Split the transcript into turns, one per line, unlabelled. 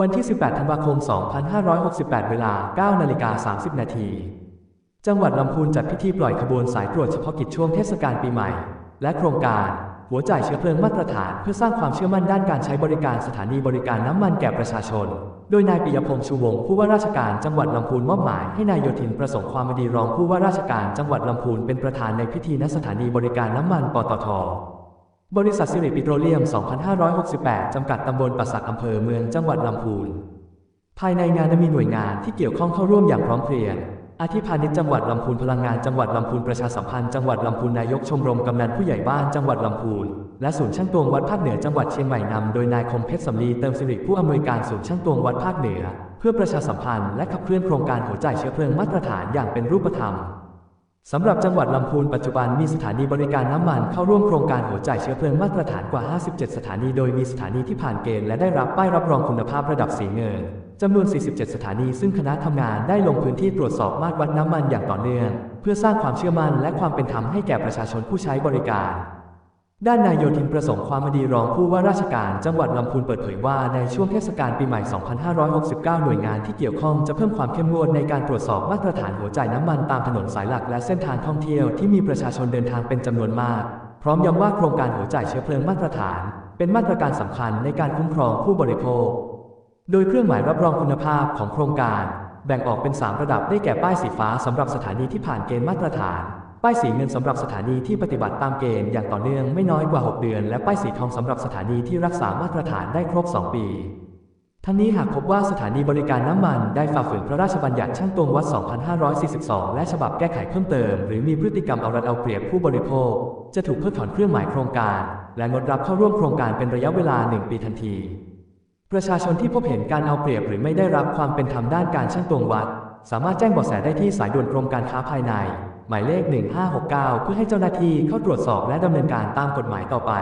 วันที่ 18 ธันวาคม 2568 เวลา 9 นาฬิกา 30 นาที จังหวัดลำพูนจัดพิธีปล่อยขบวนสายตรวจเฉพาะกิจช่วงเทศกาลปีใหม่ และโครงการ หัวใจเชื้อเพลิงมาตรฐาน เพื่อสร้างความเชื่อมั่นด้านการใช้บริการสถานีบริการน้ำมันแก่ประชาชน โดยนายปิยพงษ์ชูวงศ์ผู้ว่าราชการจังหวัดลำพูนมอบหมายให้นายโยธินประสงค์ความดีรองผู้ว่าราชการจังหวัดลำพูนเป็นประธานในพิธีณสถานีบริการน้ำมันปตท บริษัทสิริปิโตรเลียม 2568 จำกัดตำบลปัสสักอำเภอเมืองจังหวัดลำพูน ภายในงานจะมีหน่วยงานที่เกี่ยวข้องเข้าร่วมอย่างพร้อมเพรียง อาทิพาณิชย์จังหวัดลำพูนพลังงานจังหวัดลำพูนประชาสัมพันธ์จังหวัดลำพูนนายกชมรมกำนันผู้ใหญ่บ้านจังหวัดลำพูน และศูนย์ช่างตวงวัดภาคเหนือจังหวัดเชียงใหม่นำโดยนายคมเพชรสำลีเติมสิริผู้อำนวยการศูนย์ช่างตวงวัดภาคเหนือ เพื่อประชาสัมพันธ์และขับเคลื่อนโครงการหัวใจเชื้อเพลิงมาตรฐานอย่างเป็นรูปธรรม สำหรับจังหวัดลำพูนปัจจุบันมีสถานีบริการน้ำมันเข้าร่วมโครงการหัวใจเชื้อเพลิงมาตรฐานกว่า 57 สถานี โดยมีสถานีที่ผ่านเกณฑ์และได้รับป้ายรับรองคุณภาพระดับสีเงินจำนวน 47 สถานีซึ่งคณะทำงานได้ลงพื้นที่ตรวจสอบมาตรวัดน้ำมันอย่างต่อเนื่อง เพื่อสร้างความเชื่อมั่นและความเป็นธรรมให้แก่ประชาชนผู้ใช้บริการ ด้านนายโยธินประสงค์ความดีรองผู้ว่าราชการจังหวัดลำพูนเปิดเผยว่าในช่วงเทศกาลปีใหม่ 2569 หน่วยงานที่เกี่ยวข้องจะเพิ่มความเข้มงวดในการตรวจสอบมาตรฐานหัวใจน้ำมันตามถนนสายหลักและเส้นทางท่องเที่ยวที่มีประชาชนเดินทางเป็นจำนวนมาก พร้อมย้ำว่าโครงการหัวใจเชื้อเพลิงมาตรฐาน เป็นมาตรการสำคัญในการคุ้มครองผู้บริโภค โดยเครื่องหมายรับรองคุณภาพของโครงการ แบ่งออกเป็น 3 ระดับได้แก่ป้ายสีฟ้าสำหรับสถานีที่ผ่านเกณฑ์มาตรฐาน ป้ายสีเงินสำหรับสถานีที่ปฏิบัติตามเกณฑ์อย่างต่อเนื่องไม่น้อยกว่า 6 เดือน และป้ายสีทองสำหรับสถานีที่รักษามาตรฐานได้ครบ 2 ปีทั้งนี้หากพบว่าสถานีบริการน้ำมันได้ฝ่าฝืนพระราชบัญญัติช่างตวงวัด 2542 และฉบับแก้ไขเพิ่มเติม หรือมีพฤติกรรมเอารัดเอาเปรียบผู้บริโภค จะถูกเพิกถอนเครื่องหมายโครงการ และงดรับเข้าร่วมโครงการเป็นระยะเวลา 1 ปีทันที ประชาชนที่พบเห็นการเอาเปรียบหรือไม่ได้รับความเป็นธรรมด้านการช่างตวงวัด สามารถแจ้งเบาะแสได้ที่สายด่วนกรมการค้าภายใน หมายเลข 1569 เพื่อให้เจ้าหน้าที่เข้าตรวจสอบและดำเนินการตามกฎหมายต่อไป